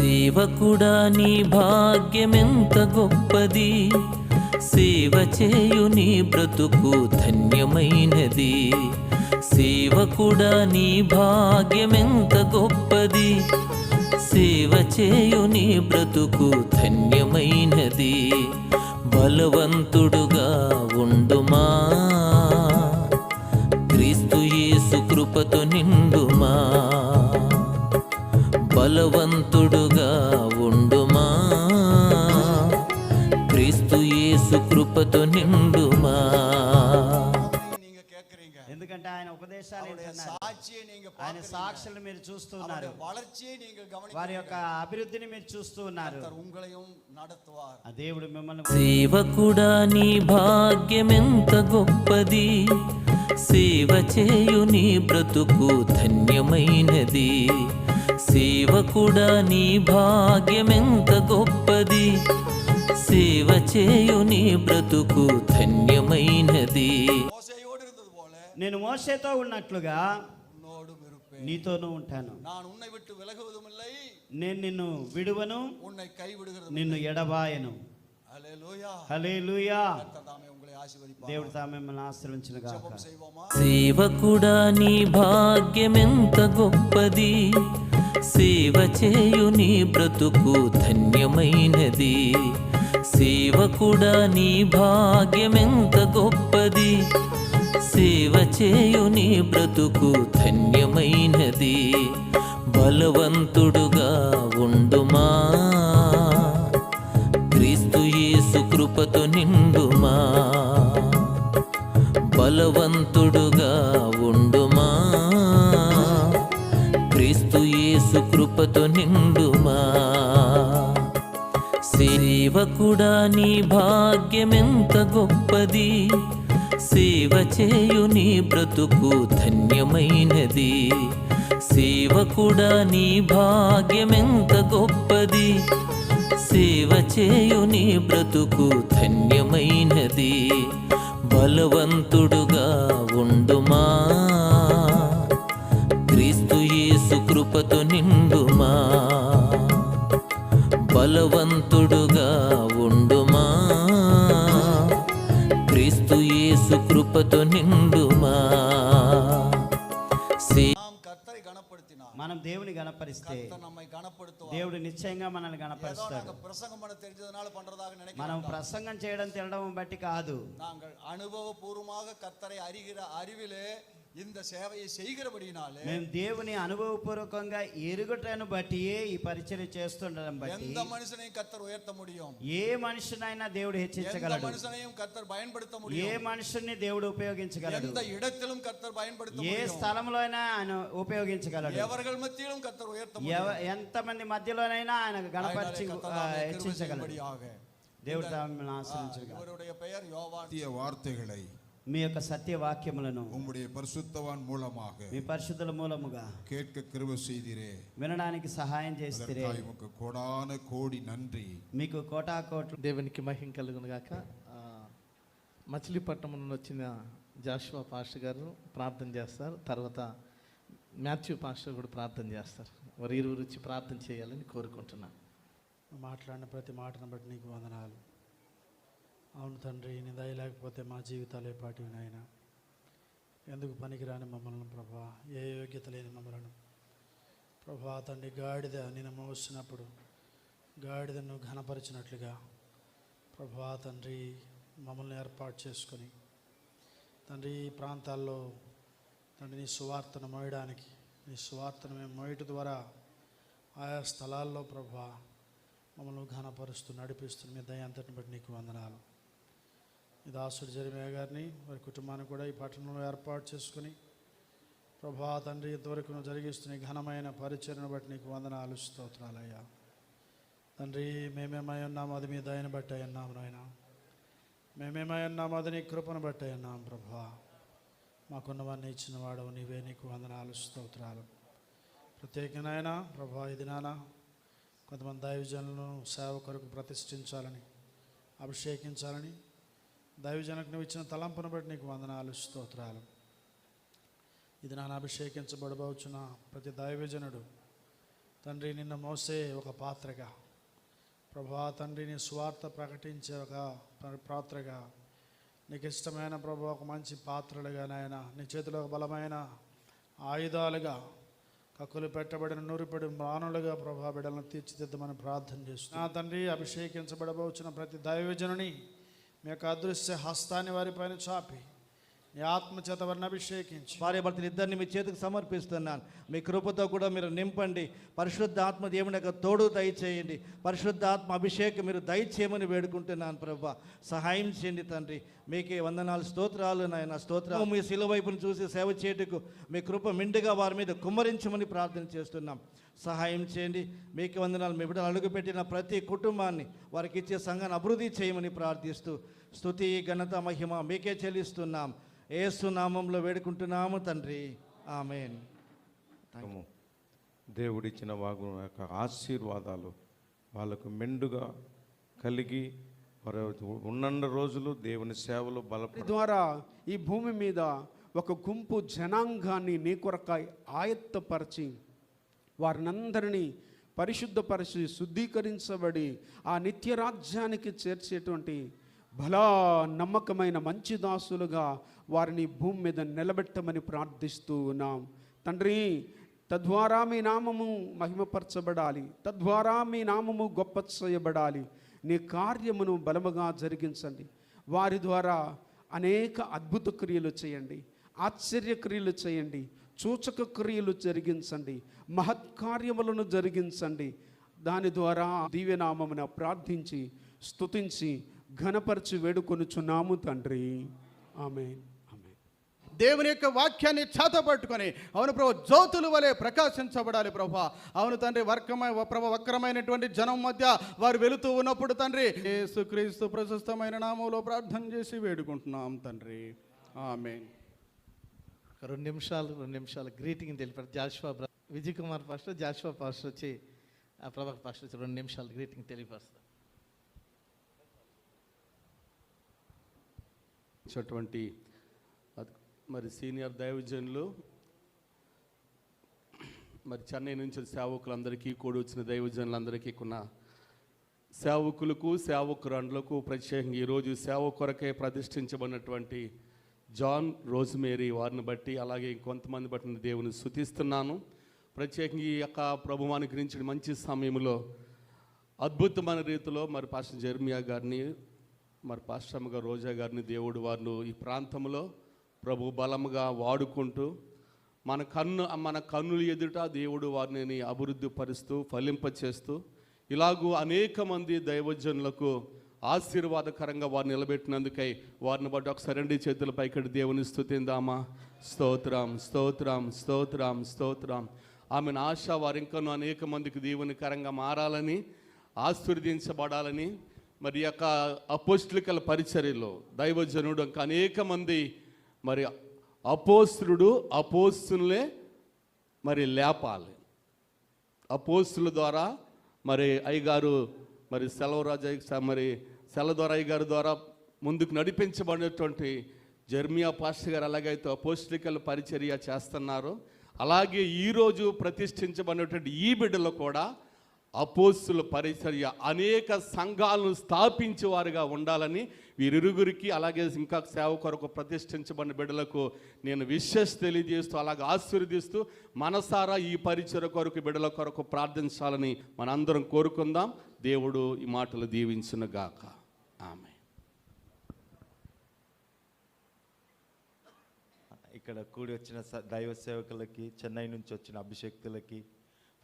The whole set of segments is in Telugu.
సేవకుడా నీ భాగ్యమెంత గొప్పది. సేవ చేయు నీ బ్రతుకు ధన్యమైనది. సేవకుడా నీ భాగ్యమెంత గొప్పది. సేవ చేయు నీ బ్రతుకు ధన్యమైనది. బలవంతుడుగా ఉండుమా. క్రీస్తు యేసు కృపతో నిండుమా. బలవంతుడుగా ఉండుమా? క్రీస్తు యేసు కృపతో నిండు ప్రవేశాలు ఆయన సాక్షులు మీరు చూస్తూ ఉన్నారు. వారి యొక్క అభివృద్ధిని మీరు చూస్తూ ఉన్నారు. దేవుడు మిమ్మల్ని సేవకుడా నీ భాగ్యం ఎంత గొప్పది. సేవ చేయు నీ బ్రతుకు ధన్యమైనది. సేవకుడా నీ భాగ్యం ఎంత గొప్పది. సేవ చేయు నీ బ్రతుకు ధన్యమైనది. నేను మోసేతో ఉన్నట్లుగా నీతోనూ ఉంటాను. నేను నేను నిన్ను విడువను కై నిన్ను ఎడబాయను. దేవుడు తా మిమ్మల్ని ఆశీర్వించిన సేవకుడా నీ భాగ్యం ఎంత గొప్పది. సేవ చేయు నీ బ్రతుకు ధన్యమైనది. సేవకుడా నీ భాగ్యం ఎంత గొప్పది. సేవ చేయుని బ్రతుకు ధన్యమైనది. బలవంతుడుగా ఉండుమా. క్రీస్తు యేసు కృపతో నిండుమా. బలవంతుడుగా ఉండుమా. క్రీస్తు యేసు కృపతో నిండుమా. సేవకుడా నీ భాగ్యమెంత గొప్పది. సేవ చేయు నీ బ్రతుకు ధన్యమైనది. సేవకుడా నీ భాగ్యమెంత గొప్పది. సేవ చేయు నీ బ్రతుకు ధన్యమైనది. బలవంతుడుగా ఉండుమా. క్రీస్తు యేసు కృపతో నిండుమా. బలవంతుడుగా కృపతో నిండుమా సే நாம் கர்த்தரை கனப்படுத்தினார் మనం దేవుని గణపరిస్తే கர்த்தர் நம்மை கனப்படுத்துவார் దేవుడు నిశ్చయంగా మనల్ని ஏதோ గణపరుస్తాడు நாங்க பிரசங்கம் பண்ண தெரிஞ்சதுனால பண்றதாக మనం நினைக்கிறோம் ప్రసంగం చేయడం తినడం బట్టి కాదు நாங்கள் அனுபவபூர்வமாக கர்த்தரை அறிகிற அறிவிலே இந்த சேவையை செய்கிறபடினாலே మేము దేవుని అనుభవపూర్వకంగా ఎరుగుటను బట్టి ఈ పరిచయం చేస్తుండడం బట్టి எந்த மனுஷனையும் கர்த்தர் உயர்த்த முடியும் ఏ మనుషునైనా దేవుడు எந்த హెచ్చించగలడు மனுஷனையும் கர்த்தர் பயன்படுத்த ఏ முடியும் మనుషుని దేవుడు ఉపయోగించగలడు எந்த இடத்திலும் கர்த்தர் பயன்படுத்த ఏ முடியும் స్థలంలో అయినా ఆయన ఉపయోగించగలడు எவர்கள் மத்தியிலும் கர்த்தர் உயர்த்த ఎవ முடியும் ఎంతమంది మధ్యలోనైనా ఆయన గణపరిచి ஆகையினாலே கர்த்தர் ఆ, தாமே கிருபை హెచ్చించగలడు செய்யும்படியாக. దేవుడు తాము ஆ, ఆశ్రయించగలడు இவருடைய பெயர் யோவான் சத்திய வார்த்தைகளை మీ యొక్క సత్య వాక్యములను உம்முடைய பரிசுத்தவான் மூலமாக మీ పరిశుద్ధుల మూలముగా கேட்க கிருப செய்தீரே వినడానికి సహాయం చేస్తే அதற்காக உமக்கு கோடான கோடி நன்றி మీకు కోటాకోట్లు దేవునికి మహిం కలుగును గాక ఆ, మచిలీపట్నం నుండి వచ్చిన జాషువా పాస్టర్ గారు ప్రార్థన చేస్తారు తర్వాత మాథ్యూ పాస్టర్ కూడా ప్రార్థన చేస్తారు వారు ఇరువురు వచ్చి ప్రార్థన చేయాలని కోరుకుంటున్నాను మాట్లాడిన ప్రతి మాటను బట్టి నీకు వందనాలు అవును తండ్రి నీ దయ లేకపోతే మా జీవితాలే పాటివి నాయన? ఎందుకు పనికిరాని మమ్మల్ని ప్రభా? ఏ యోగ్యత లేని మమ్మలను? ప్రభా తండ్రి గాడిద నేను మోసినప్పుడు గాడిదను ఘనపరిచినట్లుగా ప్రభా తండ్రి మమ్మల్ని ఏర్పాటు చేసుకొని తండ్రి ఈ ప్రాంతాల్లో తండ్రి నీ సువార్తను మోయడానికి నీ సువార్తను మేము మోయట ద్వారా ఆయా స్థలాల్లో ప్రభా మమ్మల్ని ఘనపరుస్తూ నడిపిస్తున్న మీ దయ అంతటిని బట్టి నీకు వందనాలు. ఈ దాసుడు జరిమే గారిని వారి కుటుంబాన్ని కూడా ఈ పట్టణంలో ఏర్పాటు చేసుకుని ప్రభా తండ్రి ఇంతవరకు నువ్వు జరిగిస్తున్న ఘనమైన పరిచయను బట్టి నీకు వందనాలు స్తోత్రాలయ్యా. తండ్రి మేమేమై ఉన్నాము అది మీ దయను బట్టి అయి నాయన. మేమేమై ఉన్నాము అది నీ కృపను బట్టి అయి ప్రభా. మాకున్నవన్నీ ఇచ్చిన వాడు నీవే నీకు వందనాలు స్తోత్రాలు. ప్రత్యేకనైనా ప్రభా ఇది నానా కొంతమంది దైవజనులను సేవ కొరకు ప్రతిష్ఠించాలని అభిషేకించాలని దైవజనకు నువ్వు ఇచ్చిన తలంపును బట్టి నీకు వందనాలు స్తోత్రాలు. ఇది నాన్న అభిషేకించబడబోచున్న ప్రతి దైవజనుడు తండ్రి నిన్న మోసే ఒక పాత్రగా ప్రభా తండ్రిని స్వార్థ ప్రకటించే ఒక పాత్రగా నీకు ఇష్టమైన ప్రభు ఒక మంచి పాత్రలుగా నాయన నీ చేతిలో ఒక బలమైన ఆయుధాలుగా కక్కులు పెట్టబడిన నూరిపడి మానులుగా ప్రభా బిడలను తీర్చిదిద్దమని ప్రార్థన చేస్తున్నా. నా తండ్రి అభిషేకించబడబోచిన ప్రతి దైవజనుని మీ యొక్క అదృశ్య హస్తాన్ని వారిపైన చాపి నీ ఆత్మ చేత వారిని అభిషేకించి భార్య భర్తలు ఇద్దరిని మీ చేతికి సమర్పిస్తున్నాను. మీ కృపతో కూడా మీరు నింపండి. పరిశుద్ధ ఆత్మ దేవుని యొక్క తోడు దయచేయండి. పరిశుద్ధ ఆత్మ అభిషేకం మీరు దయచేయమని వేడుకుంటున్నాను ప్రభా. సహాయం చేయండి తండ్రి. మీకే వందనాలు స్తోత్రాలు నాయన స్తోత్రాలు. మీ శిల వైపును చూసి సేవ చేయుటకు మీ కృప మిండుగా వారి మీద కుమ్మరించమని ప్రార్థన చేస్తున్నాం. సహాయం చేయండి. మీకే వందనాలు. మీ బిడ్డలు అడుగుపెట్టిన ప్రతి కుటుంబాన్ని వారికి ఇచ్చే సంఘాన్ని అభివృద్ధి చేయమని ప్రార్థిస్తూ స్తుతి ఘనత మహిమ మీకే చెల్లిస్తున్నాం. ఏసు నామంలో వేడుకుంటున్నాము తండ్రి ఆమెన్. దేవుడిచ్చిన వాగు యొక్క ఆశీర్వాదాలు వాళ్ళకు మెండుగా కలిగి వారు ఉన్నన్న రోజులు దేవుని సేవలు బలపడి ద్వారా ఈ భూమి మీద ఒక గుంపు జనాంగాన్ని నీ కొరకాయ ఆయత్తపరిచి వారినందరినీ పరిశుద్ధపరిచి శుద్ధీకరించబడి ఆ నిత్య రాజ్యానికి చేర్చేటువంటి బలా నమ్మకమైన మంచి దాసులుగా వారిని భూమి మీద నిలబెట్టమని ప్రార్థిస్తూ ఉన్నాం. తండ్రి తద్వారా మీ నామము మహిమపరచబడాలి. తద్వారా మీ నామము గొప్ప చేయబడాలి నీ కార్యమును బలముగా జరిగించండి. వారి ద్వారా అనేక అద్భుత క్రియలు చేయండి. ఆశ్చర్య క్రియలు చేయండి. సూచక క్రియలు జరిగించండి. మహత్కార్యములను జరిగించండి. దాని ద్వారా దివ్యనామమున ప్రార్థించి స్తుతించి ఘనపరిచి వేడుకొనుచున్నాము తండ్రి. ఆమె ఆమె దేవుని యొక్క వాక్యాన్ని చేతపట్టుకొని అవును ప్రభు జ్యోతుల వలె ప్రకాశించబడాలి ప్రభు. అవును తండ్రి వర్గమై ప్రభు వక్రమైనటువంటి జనం మధ్య వారు వెళుతూ ఉన్నప్పుడు తండ్రి యేసుక్రీస్తు ప్రశస్తమైన నామంలో ప్రార్థన చేసి వేడుకుంటున్నాం తండ్రి. ఆమె రెండు నిమిషాలు రెండు నిమిషాలు గ్రీటింగ్ తెలిపారు. Joshua Vijay Kumar pastor Joshua pastor వచ్చి ఆ ప్రభాకర్ పాస్టర్ వచ్చి రెండు నిమిషాలు గ్రీటింగ్ తెలియపరుస్తారు. ఇచ్చినటువంటి మరి సీనియర్ దైవజనులు మరి చెన్నై నుంచి సేవకులందరికీ కూడి వచ్చిన దైవజనులందరికీ కొన్న సేవకులకు సేవకురాండ్లకు ప్రత్యేకంగా ఈరోజు సేవ కొరకే ప్రతిష్ఠించబడినటువంటి జాన్ రోజ్మేరీ వారిని బట్టి అలాగే కొంతమంది బట్టి దేవుని శుతిస్తున్నాను ప్రత్యేకంగా ఈ యొక్క ప్రభువానికి గురించి మంచి సమయంలో అద్భుతమైన రీతిలో మరి పాస్టర్ జర్మియా గారిని మరి పాశ్రమగా రోజా గారిని దేవుడు వారిని ఈ ప్రాంతంలో ప్రభు బలముగా వాడుకుంటూ మన కన్ను మన కన్నులు ఎదుట దేవుడు వారిని అభివృద్ధి పరుస్తూ ఫలింపచేస్తూ ఇలాగూ అనేక మంది దైవజనులకు ఆశీర్వాదకరంగా వారిని నిలబెట్టినందుకై వారిని బట్టి ఒకసారి రెండు చేతుల పైకడి దేవుని స్థుతిందామా? స్తోత్రం స్తోత్రం స్తోత్రం స్తోత్రం. ఆమెను ఆశ వారు ఇంకనూ అనేక మందికి దీవెనకరంగా మారాలని ఆశీర్వదించబడాలని మరి యొక్క అపోస్టికల పరిచర్యలో దైవజనుడు ఇంకా అనేక మంది మరి అపోస్తుడు అపోస్తులే మరి లేపాలి. అపోస్తుల ద్వారా మరి అయ్యగారు మరి సెలవరాజు మరి మరి సెలదొర అయ్యగారు ద్వారా ముందుకు నడిపించబడినటువంటి జర్మియా పాస్టర్ గారు ఎలాగైతే అపోస్టికల పరిచర్య చేస్తున్నారో. అలాగే ఈరోజు ప్రతిష్ఠించబడినటువంటి ఈ బిడ్డలు కూడా అపోస్తుల పరిచర్య అనేక సంఘాలను స్థాపించేవారుగా ఉండాలని వీరిరుగురికి అలాగే ఇంకా సేవ కొరకు ప్రతిష్ఠించబడిన బిడ్డలకు నేను విశ్వస్ తెలియజేస్తూ అలాగే ఆశీర్వదిస్తూ మనసారా ఈ పరిచయ కొరకు బిడ్డల కొరకు ప్రార్థించాలని మనందరం కోరుకుందాం. దేవుడు ఈ మాటలు దీవించిన గాక ఆమె ఇక్కడ కూడి వచ్చిన స- దైవ సేవకులకి చెన్నై నుంచి వచ్చిన అభిషక్తులకి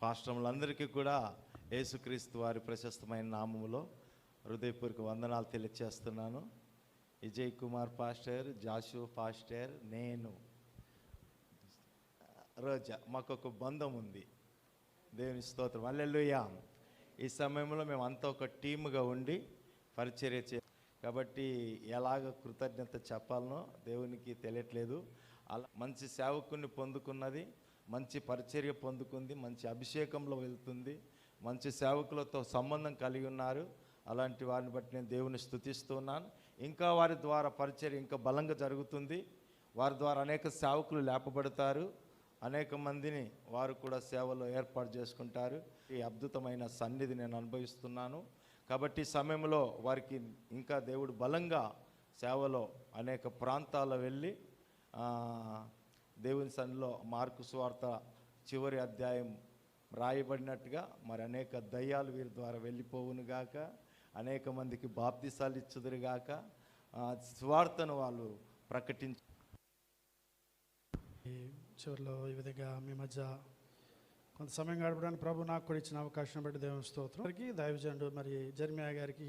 పాశ్రములందరికీ కూడా యేసుక్రీస్తు వారి ప్రశస్తమైన నామములో హృదయపూర్వక వందనాలు తెలియచేస్తున్నాను. Vijay Kumar pastor Joshua pastor నేను. రోజా మాకు ఒక బంధం ఉంది. దేవుని స్తోత్రం. అల్లెలుయా ఈ సమయంలో మేము అంతా ఒక టీముగా ఉండి పరిచర్య చే కాబట్టి ఎలాగ కృతజ్ఞత చెప్పాలనో దేవునికి తెలియట్లేదు. అలా మంచి సేవకుని పొందుకున్నది మంచి పరిచర్య పొందుకుంది మంచి అభిషేకంలో వెళ్తుంది. మంచి సేవకులతో సంబంధం కలిగి ఉన్నారు. అలాంటి వారిని బట్టి నేను దేవుని స్థుతిస్తున్నాను ఇంకా వారి ద్వారా పరిచయం ఇంకా బలంగా జరుగుతుంది. వారి ద్వారా అనేక సేవకులు లేపబడతారు. అనేక మందిని వారు కూడా సేవలో ఏర్పాటు చేసుకుంటారు. ఈ అద్భుతమైన సన్నిధి నేను అనుభవిస్తున్నాను. కాబట్టి సమయంలో వారికి ఇంకా దేవుడు బలంగా సేవలో అనేక ప్రాంతాల్లో వెళ్ళి దేవుని సన్నిలో మార్కు సువార్త చివరి అధ్యాయం రాయబడినట్టుగా మరి అనేక దయ్యాలు వీరి ద్వారా వెళ్ళిపోవును గాక అనేక మందికి బాప్తిసాలు ఇచ్చుదురు గాక వాళ్ళు ప్రకటించ ఈ చివరిలో ఈ విధంగా మీ మధ్య కొంత సమయం గడపడానికి ప్రభు నాకు కూడా ఇచ్చిన అవకాశం బట్టి దేవుని స్తోత్రం. దైవజనుడు మరి జర్మియా గారికి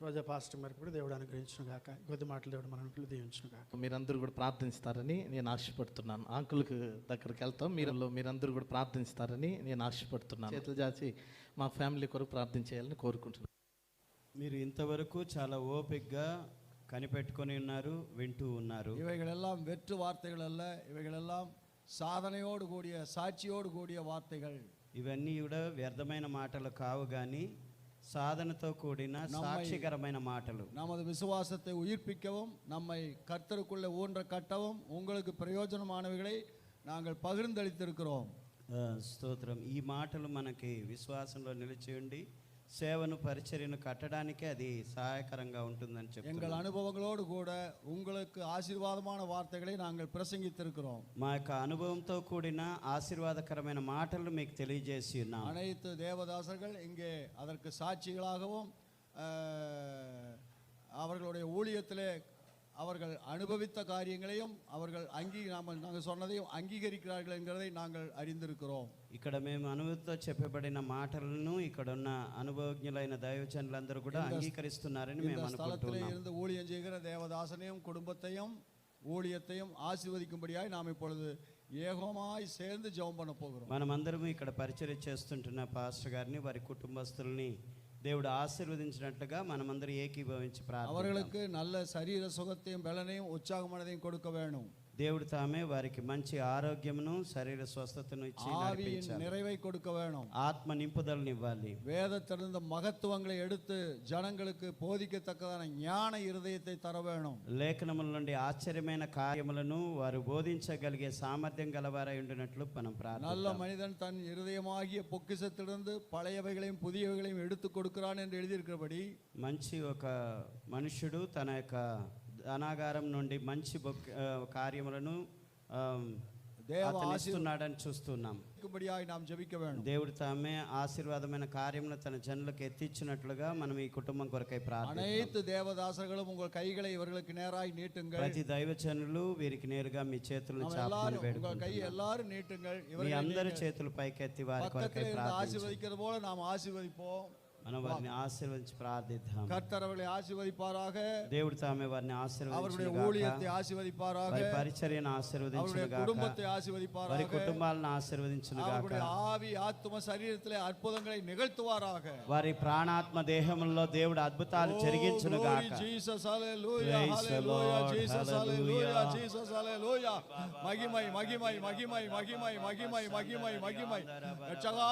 రోజా పాస్టర్ గారికి కూడా దేవుడు అనుగ్రహించును గాక కొద్ది మాటలు దేవుడు మన దీవించును గాక మీరందరూ కూడా ప్రార్థిస్తారని నేను ఆశపడుతున్నాను అంకుల్కి దగ్గరికి వెళ్తాం మీరు మీరందరూ కూడా ప్రార్థిస్తారని నేను ఆశపడుతున్నాను చేతులు చాచి మా ఫ్యామిలీ కొరకు ప్రార్థన చేయాలని కోరుకుంటున్నాను మీరు ఇంతవరకు చాలా ఓపికగా కనిపెట్టుకొని ఉన్నారు వింటూ ఉన్నారు இவைகளெல்லாம் வெற்று வார்த்தைகள் அல்ல இவைகளெல்லாம் சாதனையோடு கூடிய சாட்சியோடு கூடிய வார்த்தைகள் ఇవన్నీ కూడా వ్యర్థమైన మాటలు కావు కానీ సాధనతో కూడిన సాక్షికరమైన మాటలు நமது விசுவாசத்தை உயிர்ப்பிக்கவும் நம்மை கர்த்தருக்குள்ளே ஊன்ற கட்டவும் உங்களுக்கு பிரயோஜனமானவைகளை நாங்கள் பகிர்ந்தளித்திருக்கிறோம் ఆ, స్తోత్రం ఈ మాటలు మనకి విశ్వాసంలో నిలిచి ఉండి సేవను పరిచర్యను కట్టడానికే అది సహాయకరంగా ఉంటుందని எங்கள் చెప్తున్నాను அனுபவங்களோடு கூட உங்களுக்கு ஆசீர்வாதமான வார்த்தைகளை நாங்கள் பிரசங்கித்திருக்கிறோம் మా యొక్క అనుభవంతో కూడిన ఆశీర్వాదకరమైన మాటలు మీకు తెలియజేసి ఉన్నాం அனைத்து தேவதாசர்கள் இங்கே அதற்கு சாட்சிகளாகவும் அஹ், அவர்களுடைய ஊழியத்திலே அவர்கள் அனுபவித்த காரியங்களையும் அவர்கள் அங்கீ நாம் நாங்கள் சொன்னதையும் அங்கீகரிக்கிறார்கள் என்கிறதை நாங்கள் அறிந்திருக்கிறோம் ఇక్కడ మేము అనుభవంతో చెప్పబడిన మాటలను ఇక్కడ ఉన్న అనుభవజ్ఞులైన దైవజనులందరూ కూడా అంగీకరిస్తున్నారని మేము இந்த ஸ்தலத்திலே అనుకుంటున్నాం இருந்து ஊழியம் செய்கிற தேவதாசனையும் குடும்பத்தையும் ஊழியத்தையும் ஆசீர்வதிக்கும்படியாய் நாம் இப்பொழுது ஏகமாய் சேர்ந்து ஜெபம் பண்ண போகிறோம் మనమందరం ఇక్కడ పరిచయం చేస్తుంటున్న పాస్టర్ గారిని వారి కుటుంబస్తుల్ని దేవుడు ఆశీర్వదించినట్లుగా మనమందరం ఏకీభవించి ప్రార్థన அவர்களுக்கு நல்ல சரீர சுகத்தையும் பலனையும் உற்சாகமானதையும் கொடுக்க வேணும் దేవుడు తామే వారికి మంచి ఆరోగ్యమును శరీర స్వస్థతను ఇచ్చి ஆவியின் నడిపించాలి நிறைவை கொடுக்க வேணும் ఆత్మ నింపుదలను ఇవ్వాలి வேதத்திலிருந்த மகத்துவங்களை எடுத்து ஜனங்களுக்கு போதிக்கத்தக்கதான ஞான இருதயத்தை தர வேணும் లేఖనముల నుండి ఆశ్చర్యమైన కార్యములను వారు బోధించగలిగే సామర్థ్యం గలవారై ఉండినట్లు మనం நல்ல ప్రార్థన மனிதன் தன் இருதயமாகிய பொக்கிஷத்திலிருந்து பழையவைகளையும் புதியவைகளையும் எடுத்து கொடுக்கிறான் என்று எழுதியிருக்கிறபடி మంచి ఒక మనుష్యుడు తన యొక్క ధనాగారం నుండి మంచి బొక్- ఆ, కార్యములను ఆ, దేవ అతను ఆశీర్- ఇస్తున్నాడని చూస్తున్నాం இருக்கும்படியாய் நாம் ஜெபிக்க வேணும் దేవుడు తామే ఆశీర్వాదమైన కార్యమును తన జనులకు ఎత్తిచ్చినట్లుగా మనం ఈ కుటుంబం కొరకై ప్రార్థన அனைத்து தேவதாசர்களும் உங்கள் கைகளை இவர்களுக்கு நேராய் நீட்டுங்கள் ప్రతి దైవజనులు వీరికి నేరుగా మీ చేతులను நாம் చాపమని எல்லாரும் உங்கள் கை వేడుకుంటున్నాం எல்லாரும் நீட்டுங்கள் మీ இவர்களை అందరి நீங்கள் చేతులు పైకెత్తి వారి కొరకై பக்கத்தில் இருந்து ప్రార్థించండి ஆசீர்வதிக்கிறது போல நாம் ஆசீர்வதிப்போம் మనం వారిని ఆశీర్వదించి ప్రార్థిద్దాం கர்த்தர் அவர்களை ஆசீர்வதிப்பாராக దేవుడు తామే వారిని அவருடைய ఆశీర్వదించును ஊழியத்தை గాక ஆசீர்வதிப்பாராக వారి పరిచర్యను ఆశీర్వదించును அவருடைய గాక குடும்பத்தை వారి ஆசீர்வதிப்பாராக కుటుంబాలను ఆశీర్వదించును గాక அவருடைய ஆவி ஆத்தும சரீரத்திலே அற்புதங்களை நிகழ்த்துவாராக వారి ప్రాణాత్మ దేహముల్లో దేవుడు అద్భుతాలు జరిగించును Oh, glory గాక Jesus, hallelujah, Praise the hallelujah, Lord, Jesus, hallelujah. hallelujah, Jesus, hallelujah. மகிமை மகிமை மகிமை மகிமை மகிமை மகிமை மகிமை ரட்சகா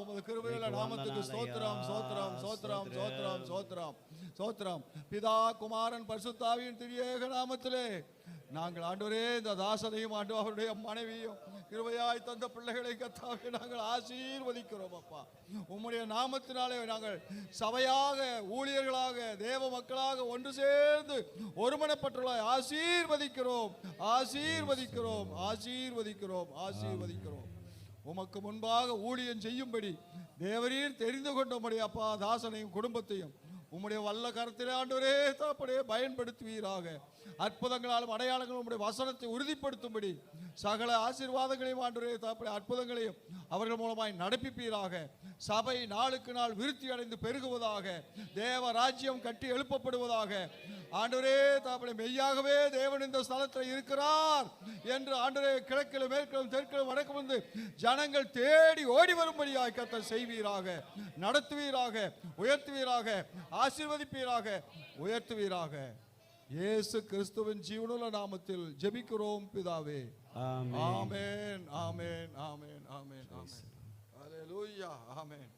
உமது கிருபையுள்ள நாமத்துக்கு ஸ்தோத்திரம் ஸ்தோத்திரம் ஸ்தோத்திரம் ஸ்தோத்திரம் ஸ்தோத்திரம் ஸ்தோத்திரம் பிதா குமாரன் பரிசுத்தாவியின் திரியேக நாமத்திலே நாங்கள் ஆண்டவரே இந்த தாசனையும் ஆண்டு அவருடைய மனைவியும் கிருபையாய் தந்த பிள்ளைகளை கத்தாவே நாங்கள் ஆசீர்வதிக்கிறோம் அப்பா. உம்முடைய நாமத்தினாலே நாங்கள் சபையாக ஊழியர்களாக தேவ மக்களாக ஒன்று சேர்ந்து ஒருமனப்பட்டுள்ள ஆசீர்வதிக்கிறோம். ஆசீர்வதிக்கிறோம் ஆசீர்வதிக்கிறோம் ஆசீர்வதிக்கிறோம். உமக்கு முன்பாக ஊழியம் செய்யும்படி தேவரீர் தெரிந்து கொண்டபடி அப்பா தாசனையும் குடும்பத்தையும் உம்முடைய வல்ல கரத்திலே ஆண்டவரே தாப்படே பயன்படுத்துவீராக. அற்புதங்களாலும் அடையாளங்களும் உம்முடைய வசனத்தை உறுதிப்படுத்தும்படி சகல ஆசீர்வாதங்களையும் ஆண்டவரே தாப்படே அற்புதங்களையும் அவர்கள் மூலமாய் நடப்பிப்பீராக. சபை நாளுக்கு நாள் விருத்தி அடைந்து பெருகுவதாக தேவ ராஜ்யம் கட்டி எழுப்பப்படுவதாக ஆண்டவரே தாப்படி மெய்யாகவே தேவன் இந்த ஸ்தலத்தில் இருக்கிறார் என்று ஆண்டவரே கிழக்கிலும் மேற்கிலும் தெற்கிலும் வடக்கு வந்து ஜனங்கள் தேடி ஓடி வரும்படியாக கத்த செய்வீராக நடத்துவீராக உயர்த்துவீராக ஆசீர்வதிப்பீராக உயர்த்துவீராக. இயேசு கிறிஸ்துவின் ஜீவனுள்ள நாமத்தில் ஜெபிக்கிறோம் பிதாவே. ஆமேன். ஆமேன் ஆமேன் ஆமேன் ஆமேன் ஆமேன். ஆமேன்.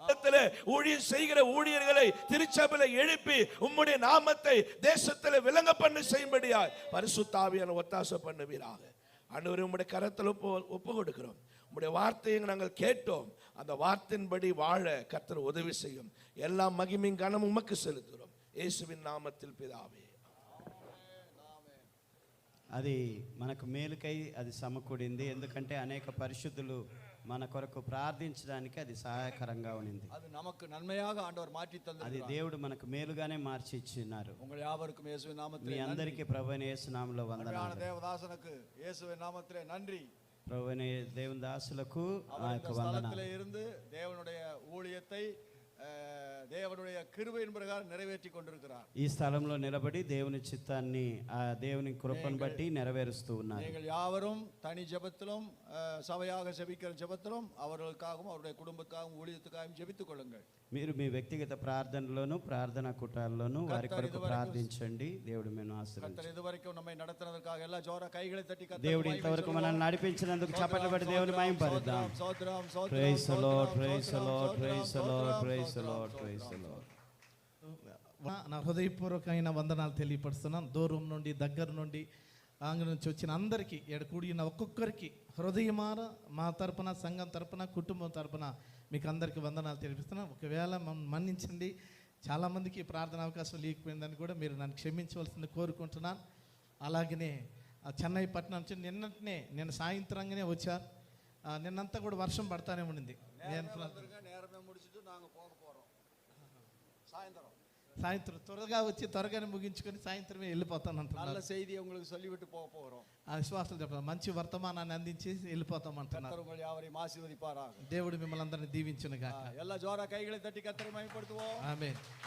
தேசத்திலே ஊழியம் செய்கிற ஊழியர்களை திருச்சபையில எழுப்பி உம்முடைய நாமத்தை தேசத்திலே விளங்க பண்ண செய்யும்படியாய் பரிசுத்தாவியான ஒத்தாசை பண்ணுவீராக ஆண்டவரே உம்முடைய கரத்தில் ஒப்பு ஒப்பு கொடுக்கிறோம் உம்முடைய வார்த்தையை நாங்கள் கேட்டோம் அந்த வார்த்தையின்படி வாழ கர்த்தர் உதவி செய்யும் எல்லா மகிமையும் கனம் உமக்கு செலுத்துகிறோம் இயேசுவின் நாமத்தில் பிதாவே అది మనకు మేలుకై అది సమకూడింది ఎందుకంటే అనేక పరిశుద్ధులు మన కొరకు ప్రార్థించడానికి అది సహాయకరంగా ఉన్నింది அது நமக்கு நன்மையாக ஆண்டவர் மாற்றி అది தந்திருக்கிறார் దేవుడు మనకు మేలుగానే మార్చి ఇచ్చిన్నారు உங்கள் யாவருக்கும் இயேசுவின் మీ நாமத்திலே అందరికీ ప్రభు యేసునామంలో அருமையான వందనాలు தேவதாசனுக்கு இயேசுவின் நாமத்திலே நன்றி ప్రభు దేవుని దాసులకు ఆ அவர் యొక్క இந்த వందనాలు ஸ்தலத்திலே இருந்து தேவனுடைய ஊழியத்தை அஹ், தேவனுடைய கிருபையின் பிரகாரம் நிறைவேற்றி கொண்டிருக்கிறார் ఈ స్థలంలో నిలబడి దేవుని చిత్తాన్ని ఆ దేవుని కృపను బట్టి నెరవేరుస్తూ ఉన్నారు நீங்கள் யாவரும் தனி ஜெபத்திலும் அஹ், சபையாக ஜெபிக்கிற ஜெபத்திலும் அவர்களுக்காகவும் அவருடைய குடும்பத்துக்காகவும் ஊழியத்துக்காகவும் ஜெபித்துக் கொள்ளுங்கள் మీరు మీ వ్యక్తిగత ప్రార్థనలోను ప్రార్థనా కుటాల్లోను వారి కర్తరు కొరకు ఇదివరకు ప్రార్థించండి దేవుడు మేము கர்த்தர் ఆశ్రయించారు இதுவரைக்கும் நம்மை நடத்தினதற்காக எல்லா ஜோர கைகளை தட்டி கர்த்தருக்கு దేవుడు மகிமை ఇంతవరకు சொல்லுவோம். మనల్ని నడిపించినందుకు చప్పట్లు బట్టి దేవుని சோத்திரம், మహింపరుద్దాం சோத்திரம், சோத்திரம், ప్రైస్ சோத்திரம், లార్డ్ சோத்திரம், ప్రైస్ లార్డ్ சோத்திரம், ప్రైస్ లార్డ్ சோத்திரம், ప్రైస్ నా హృదయపూర్వకమైన వందనాలు తెలియపరుస్తున్నాం. దూరం నుండి దగ్గర నుండి ఆంగ్ల నుంచి వచ్చిన అందరికీ ఇక్కడ కూడిన ఒక్కొక్కరికి హృదయమార మా తరపున సంఘం తరపున కుటుంబం తరపున మీకు అందరికీ వందనాలు తెలిపిస్తున్నాం ఒకవేళ మన్నించండి. చాలామందికి ప్రార్థన అవకాశం లేకపోయిందని కూడా మీరు నన్ను క్షమించవలసింది కోరుకుంటున్నాను. అలాగనే చెన్నై పట్టణం నుంచి నిన్నటినే నేను సాయంత్రంగానే వచ్చాను నిన్నంతా కూడా వర్షం పడతానే ఉండింది. నేను సాయంత్రం త్వరగా వచ్చి త్వరగానే ముగించుకొని సాయంత్రమే వెళ్ళిపోతాను అంటున్నారు. நல்ல செய்தியை உங்களுக்கு சொல்லிவிட்டு విశ్వాసం చెప్తాను మంచి వర్తమానాన్ని అందించి వెళ్ళిపోతాం అంటున్నారు. దేవుడు మిమ్మల్ని అందరినీ దీవించిన గాక. எல்லா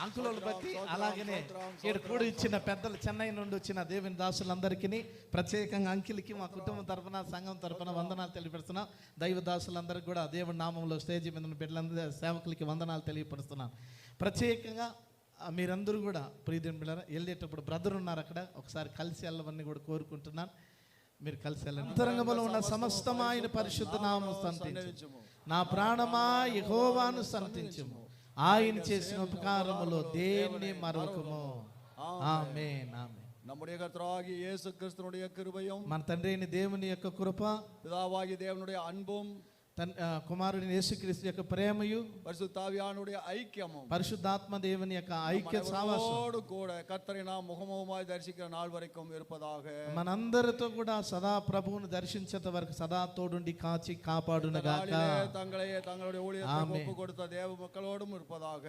అంకులను బట్టి అలాగనే ఇక్కడ కూడి ఇచ్చిన పెద్దలు చెన్నై నుండి వచ్చిన దేవుని దాసులందరికీ ప్రత్యేకంగా అంకిల్కి మా కుటుంబం తరఫున సంఘం తరఫున వందనాలు తెలియపరుస్తున్నాం. దైవ దాసులందరికీ కూడా దేవుడి నామంలో స్టేజ్ మీద బిడ్డలందరూ సేవకులకి వందనాలు తెలియపరుస్తున్నాను ప్రత్యేకంగా మీరందరూ కూడా ప్రియదేవుని బిడ్డలారా వెళ్ళేటప్పుడు బ్రదర్ ఉన్నారు అక్కడ ఒకసారి కలిసి వెళ్ళవని కూడా కోరుకుంటున్నాను మీరు కలిసి వెళ్ళండి అంతరంగంలో ఉన్న సమస్తమ ఆయన పరిశుద్ధ నామం సంతించు నా ప్రాణమా యెహోవాను సంతించుము ఆయన చేసిన ఉపకారములో దేన్ని మరొకము ఆమేన్ ఆమేన్ நம்முடைய கர்த்தராகிய இயேசு கிறிஸ்துனுடைய கிருபையும் మన తండ్రి అయిన దేవుని యొక్క కృప பிதாவாகிய தேவனுடைய அன்பும் తన్ ఆ, కుమారుని యేసుక్రీస్తు యొక్క ప్రేమయు பரிசுத்தாவியானுடைய ஐக்கியமும் పరిశుద్ధాత్మ దేవుని యొక్క ఐక్య సావాసం நம்மோடு கூட கர்த்தரை நாம் முகமுகமாய் தரிசிக்கிற நாள் வரைக்கும் இருப்பதாக మనందరితో కూడా సదా ప్రభువును దర్శించేంత వరకు సదా తోడుండి కాచి కాపాడునగాక நாளிலே தங்களை தங்களுடைய ஊழியத்தை ஆமென். ஒப்பு கொடுத்த தேவ மக்களோடும் இருப்பதாக